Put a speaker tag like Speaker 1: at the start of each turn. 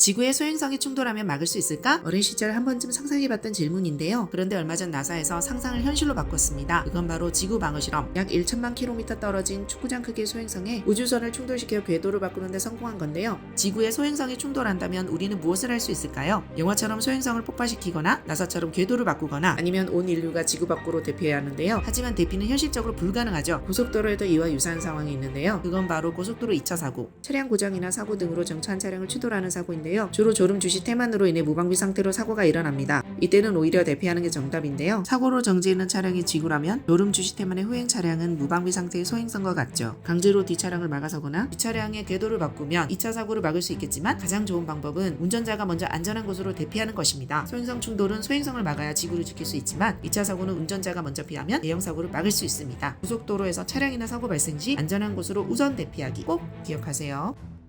Speaker 1: 지구의 소행성이 충돌하면 막을 수 있을까? 어린 시절 한 번쯤 상상해봤던 질문인데요. 그런데 얼마 전 나사에서 상상을 현실로 바꿨습니다. 그건 바로 지구 방어 실험. 약 1천만 킬로미터 떨어진 축구장 크기의 소행성에 우주선을 충돌시켜 궤도를 바꾸는데 성공한 건데요. 지구의 소행성이 충돌한다면 우리는 무엇을 할 수 있을까요? 영화처럼 소행성을 폭파시키거나 나사처럼 궤도를 바꾸거나 아니면 온 인류가 지구 밖으로 대피해야 하는데요. 하지만 대피는 현실적으로 불가능하죠. 고속도로에도 이와 유사한 상황이 있는데요. 그건 바로 고속도로 2차 사고. 차량 고장이나 사고 등으로 정차한 차량을 추돌하는 사고인데요. 주로 졸음 주시 태만으로 인해 무방비 상태로 사고가 일어납니다. 이때는 오히려 대피하는 게 정답인데요. 사고로 정지있는 차량이 지구라면 졸음 주시 태만의 후행 차량은 무방비 상태의 소행성과 같죠. 강제로 뒷차량을 막아서거나 뒷차량의 궤도를 바꾸면 2차 사고를 막을 수 있겠지만 가장 좋은 방법은 운전자가 먼저 안전한 곳으로 대피하는 것입니다. 소행성 충돌은 소행성을 막아야 지구를 지킬 수 있지만 2차 사고는 운전자가 먼저 피하면 대형 사고를 막을 수 있습니다. 고속도로에서 차량이나 사고 발생 시 안전한 곳으로 우선 대피하기 꼭 기억하세요.